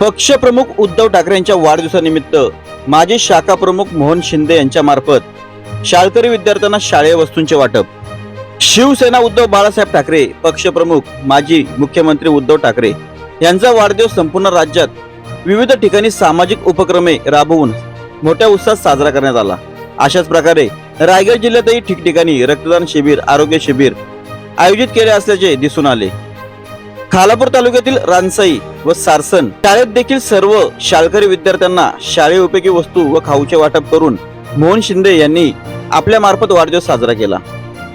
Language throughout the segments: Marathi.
पक्षप्रमुख उद्धव ठाकरे यांच्या वाढदिवसानिमित्त माजी शाखा प्रमुख मोहन शिंदे यांच्या मार्फत शाळकरी विद्यार्थ्यांना शालेय वस्तूंचे वाटप. शिवसेना उद्धव बाळासाहेब ठाकरे पक्षप्रमुख माजी मुख्यमंत्री उद्धव ठाकरे यांचा वाढदिवस संपूर्ण राज्यात विविध ठिकाणी सामाजिक उपक्रमे राबवून मोठ्या उत्साहात साजरा करण्यात आला. अशाच प्रकारे रायगड जिल्ह्यातही ठिकठिकाणी रक्तदान शिबिर आरोग्य शिबिर आयोजित केले असल्याचे दिसून आले. खालापूर तालुक्यातील रानसाई व सारसन शाळेत देखील सर्व शाळकरी विद्यार्थ्यांना शाळे उपयोगी वस्तू व खाऊचे वाटप करून मोहन शिंदे यांनी आपल्या मार्फत वाढदिवस साजरा केला.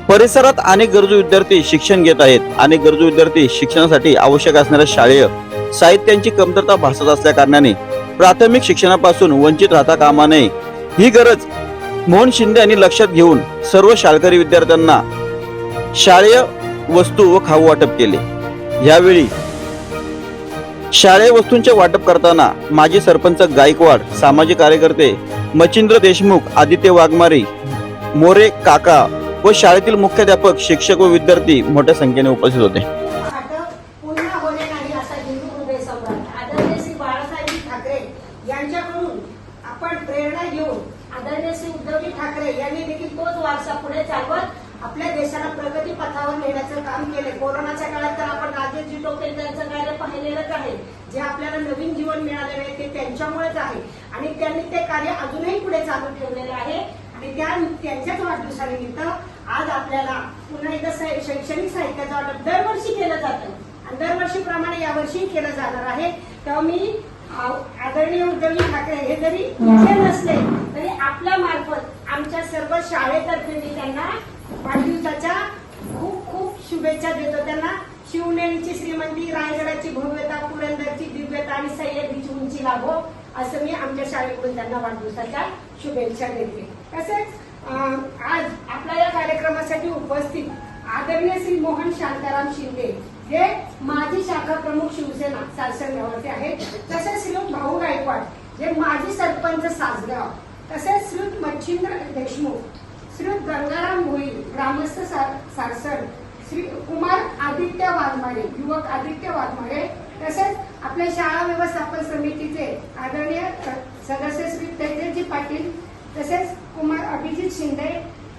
परिसरात अनेक गरजू विद्यार्थी शिक्षण घेत आहेत. अनेक गरजू विद्यार्थी शिक्षणासाठी आवश्यक असणाऱ्या शाळेय साहित्यांची कमतरता भासत असल्या कारणाने प्राथमिक शिक्षणापासून वंचित राहता कामा नये. ही गरज मोहन शिंदे यांनी लक्षात घेऊन सर्व शाळकरी विद्यार्थ्यांना शाळेय वस्तू व खाऊ वाटप केले. यावेळी शालेय वस्तूंचे वाटप करताना माजी सरपंच गायकवाड सामाजिक कार्यकर्ते मच्छिंद्र देशमुख आदित्य वाघमारी मोरे काका व शाळेतील मुख्याध्यापक शिक्षक व विद्यार्थी मोठ्या संख्येने उपस्थित होते. यांच्याकडून आपण प्रेरणा घेऊन आदरणीय श्री उद्धवजी ठाकरे यांनी देखील तोच वारसा पुढे चालवत घेण्याचं काम केले कोरोनाच्या काळात तर आपण राजेश टोपे त्यांचं कार्य पाहिलेलंच आहे. जे आपल्याला नवीन जीवन मिळालेलं आहे ते त्यांच्यामुळेच आहे. आणि त्यांनी ते कार्य अजूनही पुढे चालू ठेवलेलं आहे. आणि त्या त्यांच्याच वाढदिवसानिमित्त आज आपल्याला पुन्हा एकदा शैक्षणिक साहित्याचं वाटप दरवर्षी केलं जातं. आणि दरवर्षीप्रमाणे यावर्षी केलं जाणार आहे. तेव्हा मी आदरणीय उद्धवजी ठाकरे हे जरी इथे नसले तरी आपल्या मार्फत आमच्या सर्व शाळेतर्फे मी त्यांना वाढदिवसाच्या शुभेच्छा देतो त्यांना. शिवनेरीची श्रीमंती रायगडाची भव्यता पुरंदरची दिव्यता आणि सह्याद्रीची उंची लाभो असं मी आमच्या शाळेकडून त्यांना वाढदिवसाच्या शुभेच्छा देते. तसेच आज आपल्या या कार्यक्रमासाठी उपस्थित आदरणीय श्री मोहन शांताराम शिंदे हे माजी शाखा प्रमुख शिवसेना सासर गावाचे आहेत. तसेच श्री भाऊ गायकवाड हे माजी सरपंच सासगाव. तसेच श्री मच्छिंद्र देशमुख श्री गंगाराम भोईर ग्रामस्थ सार- सारसर श्री कुमार आदित्य वाघमारे युवक आदित्य वाघमारे तसेच आपल्या शाळा व्यवस्थापन समितीचे आदरणीय सदस्य श्री तेजजी पाटील तसेच कुमार अभिजित शिंदे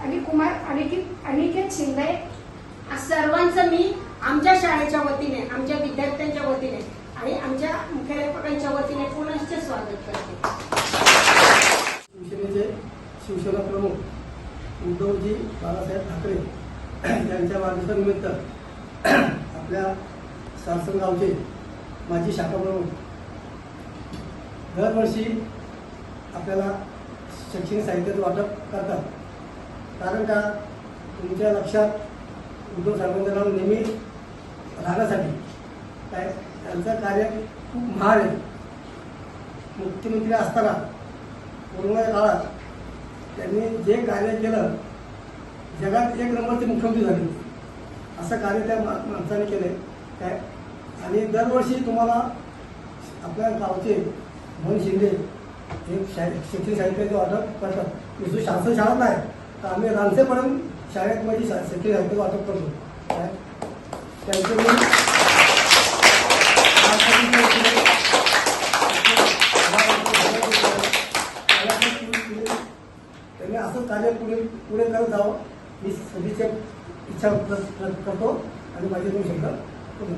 आणि कुमार अनिकेत अनिकेत शिंदे. आ सर्वांचं मी आमच्या शाळेच्या वतीने आमच्या विद्यार्थ्यांच्या वतीने आणि आमच्या मुख्याध्यापकांच्या वतीने पुनश्च स्वागत करते. शिवसेनेचे शिवसेना प्रमुख उद्धवजी बाळासाहेब ठाकरे यांच्या वाढदिवसानिमित्त आपल्या सासनगावचे गावचे माजी शाखा प्रमुख दरवर्षी आपल्याला शैक्षणिक साहित्याचं वाटप करतात. कारण का? तुमच्या लक्षात उद्धव साहेबांचं नाव नेहमी राहण्यासाठी काय? त्यांचं कार्य खूप महान आहे. मुख्यमंत्री असताना कोरोना काळात त्यांनी जे कार्य केलं जगात एक नंबरचे मुख्यमंत्री झाले असं कार्य त्या माणसाने केलंय. काय? आणि दरवर्षी तुम्हाला आपल्या गावचे मन शिंदे हे शिक्षण साहित्याचे वाटप करतात. विशेष शासन शाळा नाही. तर आम्ही रानसेपर्यंत शाळेत मध्ये शा- शिक्षण साहित्य वाटप करतो. काय? त्यांचे मी त्यांनी असं कार्य पुढे पुढे करत जावं. मी सदिच्छा इच्छा व्यक्त करतो आणि माझे दोन शब्द पूर्ण